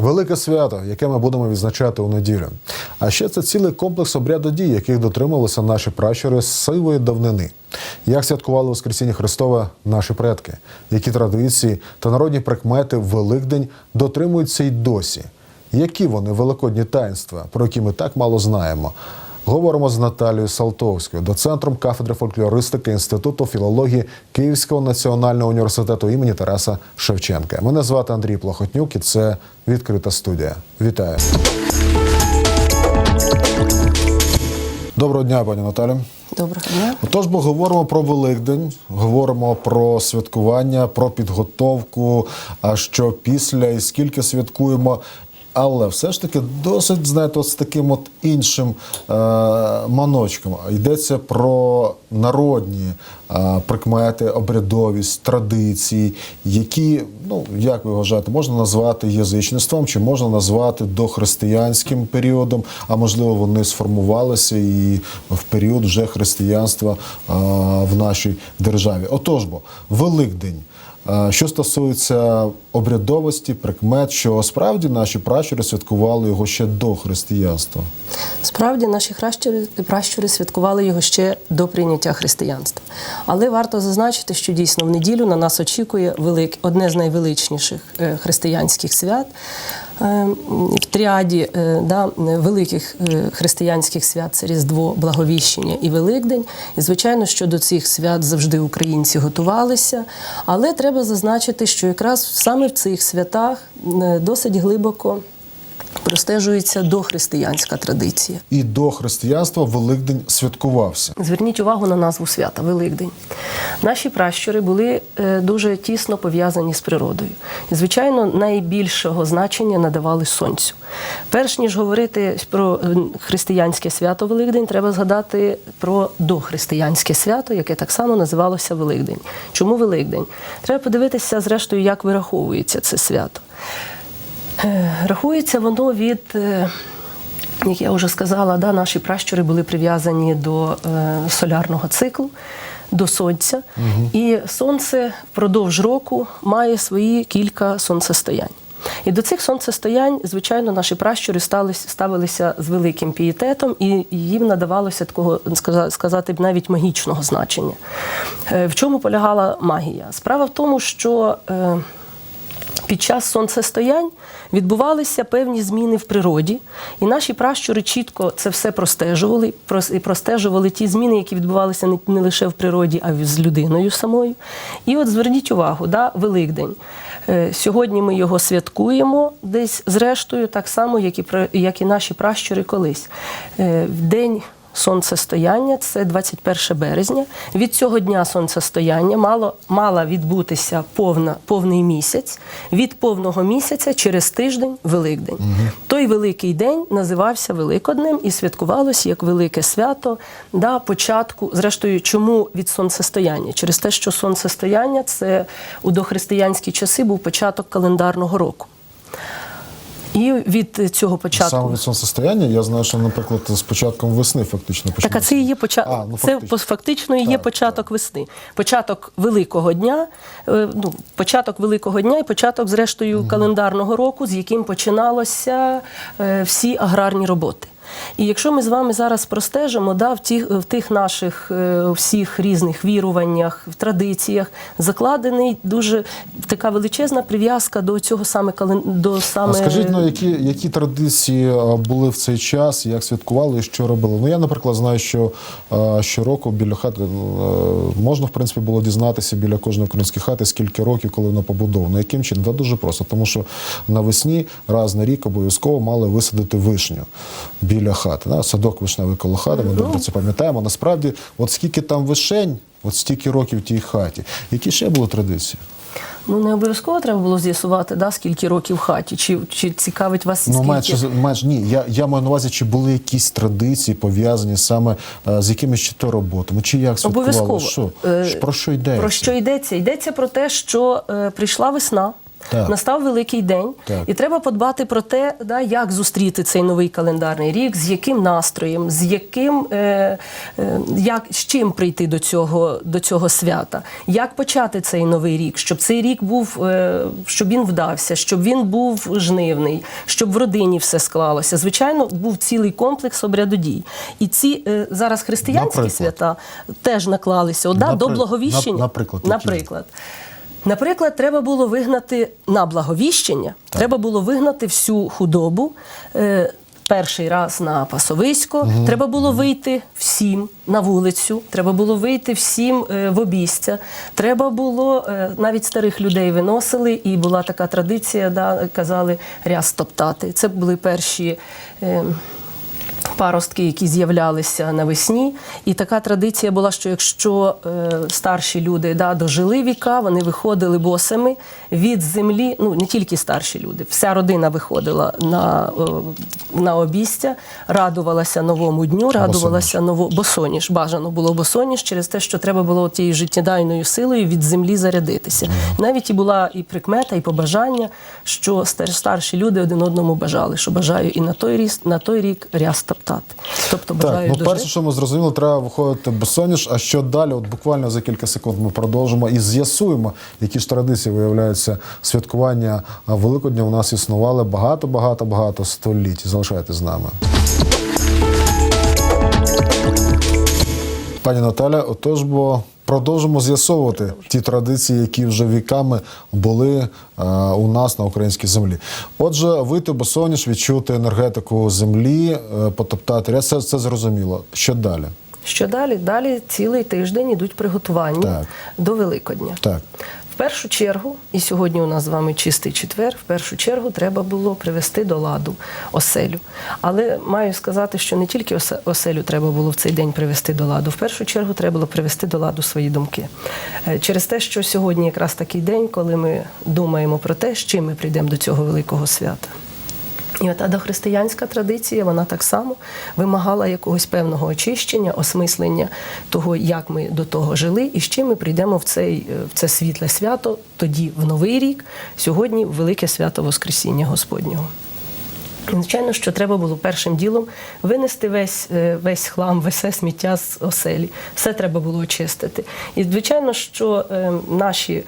Велике свято, яке ми будемо відзначати у неділю. А ще це цілий комплекс обряду дій, яких дотримувалися наші пращури з сивої давнини. Як святкували Воскресіння Христове наші предки, які традиції та народні прикмети Великдень дотримуються й досі. Які вони великодні таїнства, про які ми так мало знаємо? Говоримо з Наталією Салтовською, доцентром кафедри фольклористики Інституту філології Київського національного університету імені Тараса Шевченка. Мене звати Андрій Плохотнюк і це відкрита студія. Вітаю. Доброго дня, пані Наталю. Доброго дня. Отож, бо говоримо про Великдень, говоримо про святкування, про підготовку, а що після і скільки святкуємо. Але все ж таки досить, знаєте, з таким от іншим е, маночком. Йдеться про народні е, прикмети, обрядовість, традиції, які, ну як ви вважаєте, можна назвати язичництвом, чи можна назвати дохристиянським періодом, а можливо вони сформувалися і в період вже християнства е, в нашій державі. Отож бо, Великдень. Е, Що стосується обрядовості, прикмет, що справді наші пращури святкували його ще до християнства. Справді наші пращури, пращури святкували його ще до прийняття християнства. Але варто зазначити, що дійсно в неділю на нас очікує велик, одне з найвеличніших е, християнських свят. Е, В тріаді е, да, великих е, християнських свят це Різдво, Благовіщення і Великдень. І звичайно, що до цих свят завжди українці готувалися. Але треба зазначити, що якраз саме в цих святах досить глибоко простежується дохристиянська традиція. І до християнства Великдень святкувався. Зверніть увагу на назву свята Великдень. Наші пращури були е, дуже тісно пов'язані з природою. І, звичайно, найбільшого значення надавали сонцю. Перш ніж говорити про е, християнське свято Великдень, треба згадати про дохристиянське свято, яке так само називалося Великдень. Чому Великдень? Треба подивитися, зрештою, як вираховується це свято. Е, Рахується воно від, е, як я вже сказала, да, наші пращури були прив'язані до е, солярного циклу, до сонця. І сонце впродовж року має свої кілька сонцестоянь. І до цих сонцестоянь, звичайно, наші пращури ставилися з великим пієтетом, і їм надавалося такого сказати б навіть магічного значення. В чому полягала магія? Справа в тому, що під час сонцестоянь відбувалися певні зміни в природі, і наші пращури чітко це все простежували, простежували ті зміни, які відбувалися не, лише в природі, а й з людиною самою. І от зверніть увагу, да, Великдень. Е, Сьогодні ми його святкуємо десь зрештою, так само, як і, як і наші пращури колись. Е, день сонцестояння, це 21 березня. Від цього дня сонцестояння мало, мала відбутися повна, повний місяць. Від повного місяця через тиждень Великдень. Той великий день називався Великоднем і святкувалось як велике свято да, початку. Зрештою, чому від сонцестояння? Через те, що сонцестояння це у дохристиянські часи був початок календарного року. І від цього початку Саме від сонцестояння я знаю, що, наприклад, з початком весни фактично Так, а це і є початок. Ну, це фактично. і є Так, початок весни. Початок великого дня, е, ну, початок великого дня і початок, зрештою, календарного року, з яким починалося е, всі аграрні роботи. І якщо ми з вами зараз простежимо, да, в, тих, в тих наших е, всіх різних віруваннях, в традиціях закладений дуже така величезна прив'язка до цього саме до саме скажіть, ну які, які традиції були в цей час, як святкували і що робили? Ну я, наприклад, знаю, що щороку біля хати можна в принципі було дізнатися біля кожної української хати, скільки років, коли вона побудована. Яким чином? Та дуже просто, тому що навесні раз на рік обов'язково мали висадити вишню біля хати. Да? Садок вишневий коло хати. Ми добре це пам'ятаємо. Насправді, от скільки там вишень, от стільки років в тій хаті. Які ще були традиції? Ну не обов'язково треба було з'ясувати, да, скільки років в хаті, чи, чи цікавить вас Ну, скільки. майже, майже ні. Я, я маю на увазі, чи були якісь традиції пов'язані саме е, з якимись чи то роботами, чи як святкували? Обов'язково. Що? Е, Про що йдеться? Про що йдеться? Йдеться про те, що е, прийшла весна. Так. Настав великий день, Так. і треба подбати про те, да, як зустріти цей новий календарний рік, з яким настроєм, з яким е, е, як з чим прийти до цього, до цього свята, як почати цей новий рік, щоб цей рік був, е, щоб він вдався, щоб він був жнивний, щоб в родині все склалося. Звичайно, був цілий комплекс обрядодій. І ці е, зараз християнські Наприклад? свята теж наклалися От, да, до благовіщення. нап- наприклад, наприклад. Наприклад, треба було вигнати на благовіщення, треба було вигнати всю худобу. Е, Перший раз на пасовисько, треба було вийти всім на вулицю, треба було вийти всім е, в обійстя. Треба було е, навіть старих людей виносили, і була така традиція, да, казали ряс топтати. Це були перші. Е, паростки, які з'являлися навесні. І така традиція була, що якщо е, старші люди да, дожили віка, вони виходили босими від землі, ну не тільки старші люди, вся родина виходила на, е, на обістя, радувалася новому дню, радувалася ново босоніж. Бажано було босоніж через те, що треба було тією життєдайною силою від землі зарядитися. Навіть і була і прикмета, і побажання, що старші люди один одному бажали, що бажаю і на той ріст, на той рік ряс топтати. Тобто Так, бажаю ну перше, що ми зрозуміли, треба виходити босоніж. А що далі? От буквально за кілька секунд ми продовжимо і з'ясуємо, які ж традиції виявляються святкування Великодня. У нас існували багато, багато, багато століть. Залишайтесь з нами. Пані Наталя, отож бо продовжимо з'ясовувати ті традиції, які вже віками були е, у нас на українській землі. Отже, вийти босоніж, відчути енергетику землі, е, потоптати ряд, це, це зрозуміло. Що далі? Що далі? Далі цілий тиждень ідуть приготування Так. до Великодня. Так. Першу чергу, і сьогодні у нас з вами чистий четвер, в першу чергу треба було привести до ладу оселю. Але маю сказати, що не тільки осе- оселю треба було в цей день привести до ладу. В першу чергу треба було привести до ладу свої думки. Е, Через те, що сьогодні якраз такий день, коли ми думаємо про те, з чим ми прийдемо до цього великого свята. І ота дохристиянська традиція, вона так само вимагала якогось певного очищення, осмислення того, як ми до того жили, і з чим ми прийдемо в, цей, е, в це світле свято, тоді в Новий рік, сьогодні в велике свято Воскресіння Господнього. І, Звичайно, що треба було першим ділом винести весь, е, весь хлам, весе сміття з оселі. Все треба було очистити. І звичайно, що е, наші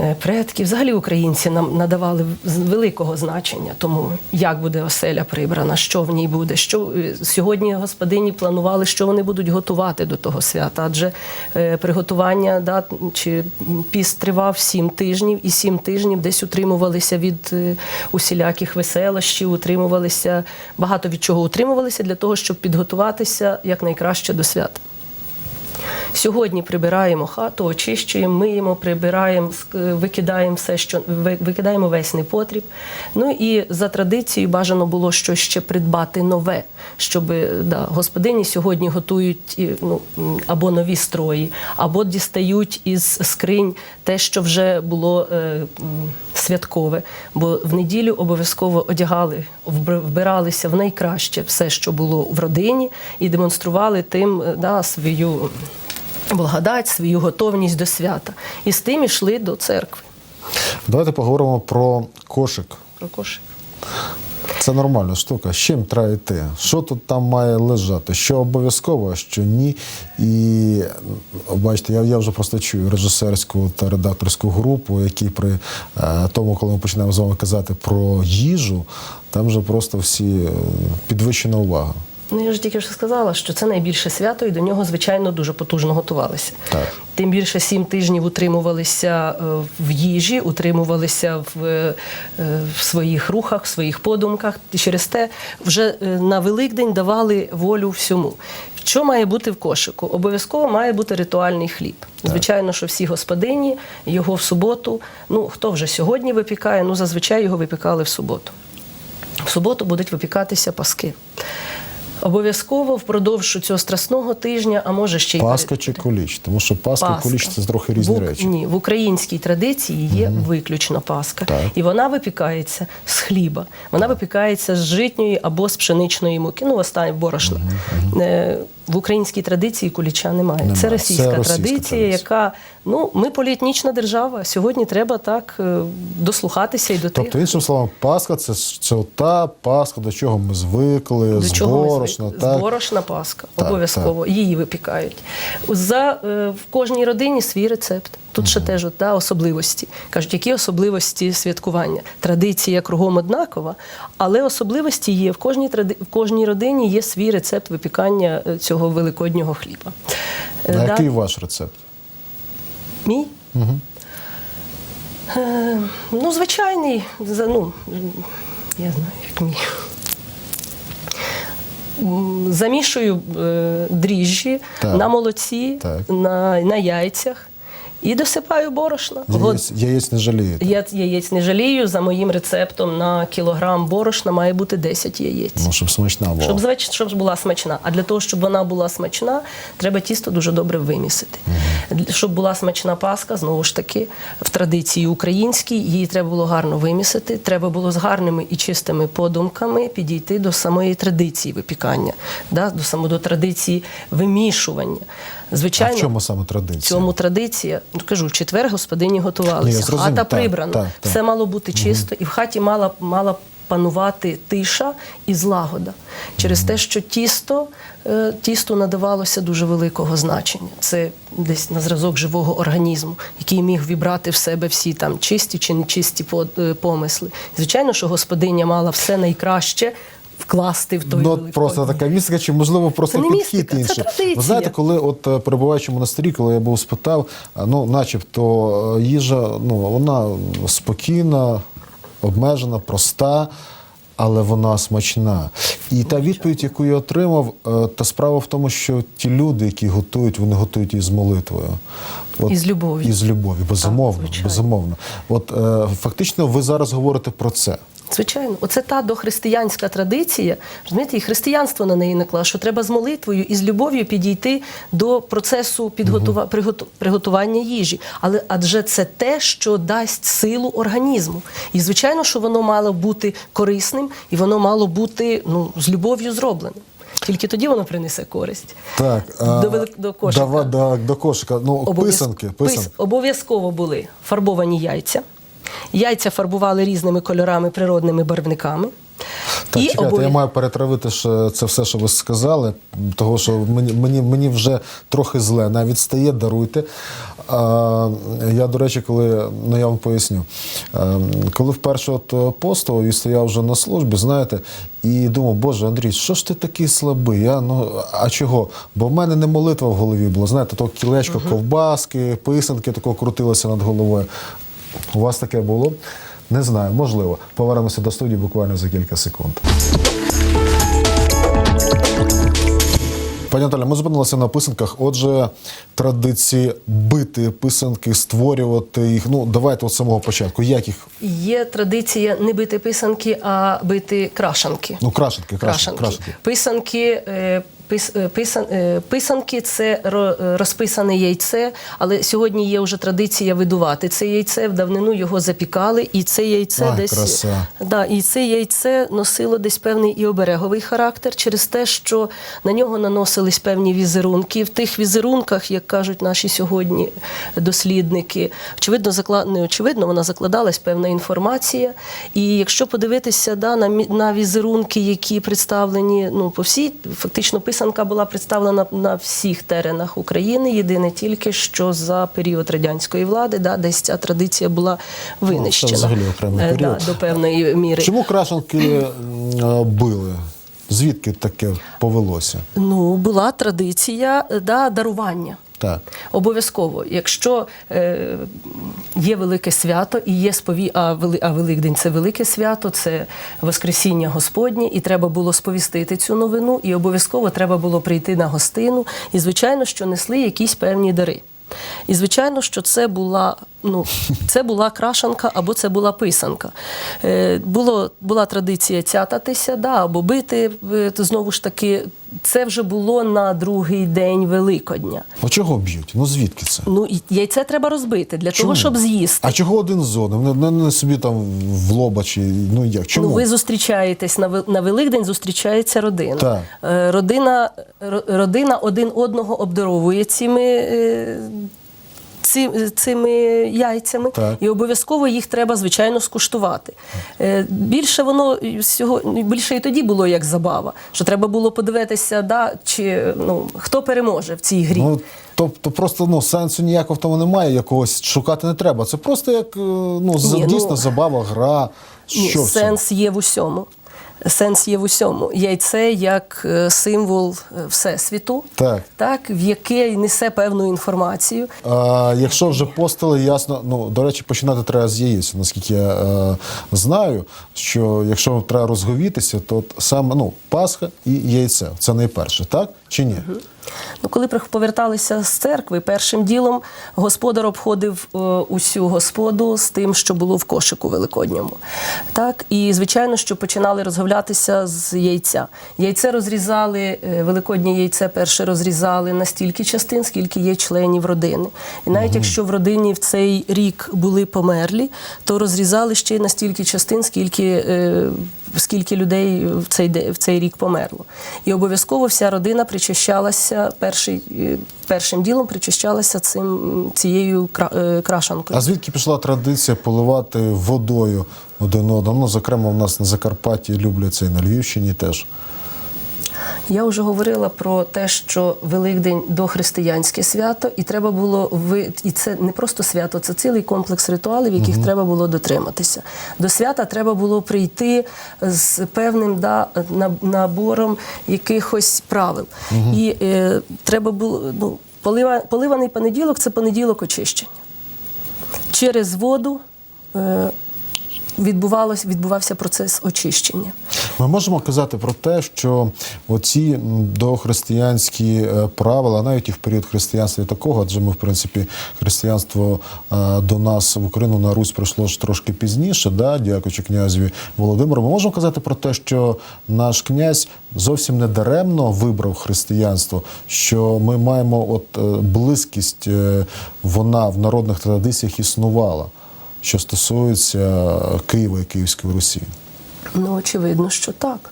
е, предки, взагалі українці, нам надавали великого значення тому, як буде оселя прибрана, що в ній буде. Що е, сьогодні господині планували, що вони будуть готувати до того свята. Адже е, приготування да, чи піст тривав сім тижнів, і сім тижнів десь утримувалися від усіляких веселощів, утримувалися багато від чого утримувалися для того, щоб підготуватися якнайкраще до свята. Сьогодні прибираємо хату, очищуємо, миємо, прибираємо, викидаємо все, що викидаємо весь непотріб. Ну і за традицією бажано було щось ще придбати нове, щоб да, господині сьогодні готують ну, або нові строї, або дістають із скринь те, що вже було е, святкове. Бо в неділю обов'язково одягали, вбиралися в найкраще все, що було в родині, і демонстрували тим е, да, свою благодать, свою готовність до свята. І з тим ішли до церкви. Давайте поговоримо про кошик. Про кошик. Це нормальна штука. З чим треба йти? Що тут там має лежати? Що обов'язково, а що ні. І бачите, я, я вже просто чую режисерську та редакторську групу, які при е, тому, коли ми починаємо з вами казати про їжу, там вже просто всі е, підвищена увага. Ну, я ж тільки що сказала, що це найбільше свято, і до нього, звичайно, дуже потужно готувалися. Так. Тим більше сім тижнів утримувалися е, в їжі, утримувалися в, е, в своїх рухах, в своїх подумках. І через те вже е, на Великдень давали волю всьому. Що має бути в кошику? Обов'язково має бути ритуальний хліб. Звичайно, що всі господині його в суботу. Ну хто вже сьогодні випікає? Ну зазвичай його випікали в суботу. В суботу будуть випікатися паски. Обов'язково впродовж цього страсного тижня, а може ще й Паска чи куліч? Тому що Паска, і куліч це трохи різні в, речі. Ні, в українській традиції є виключно паска. Так. І вона випікається з хліба. Вона випікається з житньої або з пшеничної муки, ну, останнє борошна. Е, в українській традиції куліча немає. Немає. Це Це російська російська традиція, традиція. яка ну ми поліетнічна держава. Сьогодні треба так е, дослухатися і до тих. Тобто, іншим словом, Пасха це, це та Пасха, до чого ми звикли, До Зборошна ми борошна. звикли? Так? Пасха, обов'язково. Її випікають. За, е, в кожній родині свій рецепт. Тут ще теж от, да, особливості. Кажуть, які особливості святкування? Традиція кругом однакова, але особливості є. В кожній, тради... в кожній родині є свій рецепт випікання е, цього великоднього хліба. Е, А да. який ваш рецепт? Мій? Е, ну, звичайний, за- ну, я знаю, як мій. Замішую е, дріжджі Так. на молоці, Так. на, на яйцях і досипаю борошна. Яєць, яєць не жалієте. Я яєць не жалію. За моїм рецептом на кілограм борошна має бути 10 яєць. Ну, щоб смачна була. Щоб, звич- щоб була смачна. А для того, щоб вона була смачна, треба тісто дуже добре вимісити. Для- Щоб була смачна паска, знову ж таки, в традиції українській, її треба було гарно вимісити. Треба було з гарними і чистими подумками підійти до самої традиції випікання, да, до само до традиції вимішування. А Звичайно, в чому саме в традиція? цьому традиція, ну кажу, в четвер господині готувалися, зрозумів, хата прибрана, так, так. все мало бути чисто, і в хаті мала, мала панувати тиша і злагода через те, що тісто, е, тісту надавалося дуже великого значення. Це десь на зразок живого організму, який міг вібрати в себе всі там чисті чи нечисті е, помисли. Звичайно, що господиня мала все найкраще. Вкласти в той Ну, великодній. просто така містика, чи можливо просто Це не підхід містика, це інший. традиція. Ви знаєте, коли от е, перебуваючи в монастирі, коли я був спитав, ну, начебто е, їжа, ну вона спокійна, обмежена, проста. Але вона смачна. І та відповідь, яку я отримав, е, та справа в тому, що ті люди, які готують, вони готують із молитвою. От, І з любов'ю. І з любов'ю, безумовно. звичайно. безумовно. От е, фактично, ви зараз говорите про це. Звичайно, оце та дохристиянська традиція. Розумієте, і християнство на неї наклало, що треба з молитвою і з любов'ю підійти до процесу підготува... приготу- приготування їжі. Але адже це те, що дасть силу організму. І звичайно, що воно мало бути корисним і воно мало бути ну, з любов'ю зробленим. Тільки тоді воно принесе користь. Так, До велик- до кошика. Дава, до, до кошика. Ну, Обов'яз- писанки, пис-. Обов'язково були фарбовані яйця. Яйця фарбували різними кольорами, природними барвниками. Так, чекайте, я маю перетравити ще це все, що ви сказали, того що мені, мені, мені вже трохи зле, навіть стає, даруйте. А, я, до речі, коли, ну я вам поясню, а, коли вперше от е, постував і стояв вже на службі, знаєте, і думав, Боже, Андрій, що ж ти такий слабий? Я, ну, а чого? Бо в мене не молитва в голові була, знаєте, то кілечко ковбаски, писанки такого крутилося над головою. У вас таке було? Не знаю, можливо. Повернемося до студії буквально за кілька секунд. Пані Наталя, ми зупинилися на писанках. Отже, традиції бити писанки, створювати їх. Ну, давайте от самого початку. Як їх? Є традиція не бити писанки, а бити крашанки. Ну, крашенки, крашенки. крашанки. крашенки. Писанки, е, е, писан, писанки це е, розписане яйце, але сьогодні є вже традиція видувати це яйце. В давнину його запікали, і це яйце Ай, десь краса. Да, і це яйце носило десь певний і обереговий характер через те, що на нього наносились певні візерунки. В тих візерунках, як кажуть наші сьогодні дослідники, очевидно, закла... не очевидно, вона закладалась певна інформація. І якщо подивитися да, на, на візерунки, які представлені ну, по всій, фактично писанка була представлена на всіх теренах України. Єдине тільки, що за період радянської влади, да, десь ця традиція була винищена. Це взагалі окремий Е, період. Да, до певної міри. Чому крашенки е, били? Звідки таке повелося? Ну, була традиція е, да, дарування. Так. Обов'язково, якщо е, є велике свято і є спові... а, Вели... а Великдень це велике свято, це Воскресіння Господнє, і треба було сповістити цю новину, і обов'язково треба було прийти на гостину. І, звичайно, що несли якісь певні дари. І, звичайно, що це була Ну, це була крашанка або це була писанка. Е, було, була традиція цятатися да, або бити. е, Знову ж таки, це вже було на другий день Великодня. А чого б'ють? Ну звідки це? Ну, яйце треба розбити для Чому? того, щоб з'їсти. А чого один з одним? Не, не, не собі там в лоба чи ну як? Чому? Ну, ви зустрічаєтесь на на Великдень, зустрічається родина. Так. Е, Родина, родина один одного обдаровує цими. е, ці- Цими яйцями, Так. і обов'язково їх треба, звичайно, скуштувати. Е, Більше воно і всього більше і тоді було як забава, що треба було подивитися, да, чи ну хто переможе в цій грі. Ну, тобто просто ну, сенсу ніякого в тому немає, якогось шукати не треба. Це просто як е, ну, Ні, ну, дійсно забава, гра. Що цьому? сенс є в усьому. Сенс є в усьому. Яйце як е, символ е, всесвіту, Так. так, в яке несе певну інформацію. А, якщо вже постили, ясно, ну до речі, починати треба з яєць, наскільки я е, знаю, що якщо треба розговітися, то саме ну, Пасха і яйце це найперше, так чи ні? Ну, коли поверталися з церкви, першим ділом господар обходив е, усю господу з тим, що було в кошику великодньому. Так, і звичайно, що починали розговлятися з яйця. Яйце розрізали, е, великоднє яйце перше розрізали на стільки частин, скільки є членів родини. І навіть якщо в родині в цей рік були померлі, то розрізали ще й на стільки частин, скільки. е, Скільки людей в цей в цей рік померло, і обов'язково вся родина причащалася перший, е, першим ділом причащалася цим цією е, крашанкою. А звідки пішла традиція поливати водою один одного? Ну, зокрема, у нас на Закарпатті люблять це і на Львівщині теж. Я вже говорила про те, що Великдень дохристиянське свято, і треба було ви і це не просто свято, це цілий комплекс ритуалів, яких треба було дотриматися. До свята треба було прийти з певним да, набором якихось правил. І е, треба було ну, полива, поливаний понеділок це понеділок очищення. Через воду. Е, Відбувалось, відбувався процес очищення. Ми можемо казати про те, що оці дохристиянські е, правила, навіть і в період християнства і такого, адже ми, в принципі, християнство е, до нас в Україну на Русь прийшло ж трошки пізніше, да, дякуючи князеві Володимиру. Ми можемо казати про те, що наш князь зовсім не даремно вибрав християнство, що ми маємо от е, близькість, вона в народних традиціях існувала, що стосується Києва і Київської Русі. Ну, очевидно, що так.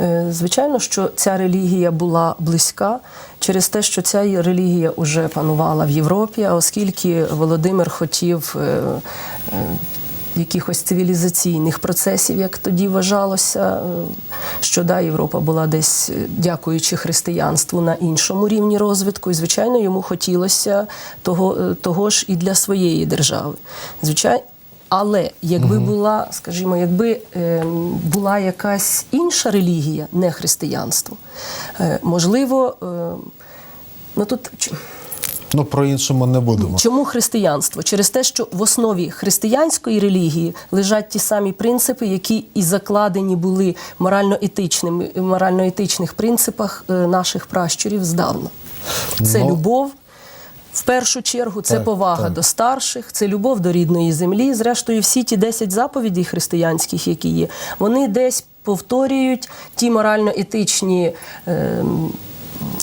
Е, Звичайно, що ця релігія була близька через те, що ця релігія вже панувала в Європі, а оскільки Володимир хотів е, е, якихось цивілізаційних процесів, як тоді вважалося, е, що да, Європа була десь, е, дякуючи християнству, на іншому рівні розвитку, і звичайно йому хотілося того, е, того ж і для своєї держави. Звичайно. Але якби була, скажімо, якби е, була якась інша релігія, не християнство, е, можливо, е, ну тут Ну, про іншому не будемо. чому християнство? Через те, що в основі християнської релігії лежать ті самі принципи, які і закладені були морально-етичними морально-етичних принципах е, наших пращурів здавна. Це Ну, любов. В першу чергу це Так, повага так. до старших, це любов до рідної землі. Зрештою, всі ті 10 заповідей християнських, які є, вони десь повторюють ті морально-етичні. ем,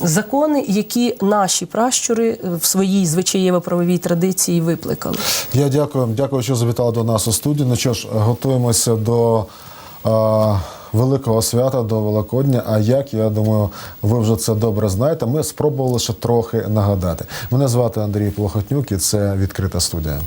Закони, які наші пращури в своїй звичаєво-правовій традиції викликали. Я дякую, дякую, що завітали до нас у студію. Ну що ж, готуємося до а, великого свята, до Великодня. А як я думаю, ви вже це добре знаєте. Ми спробували ще трохи нагадати. Мене звати Андрій Плохотнюк, і це відкрита студія.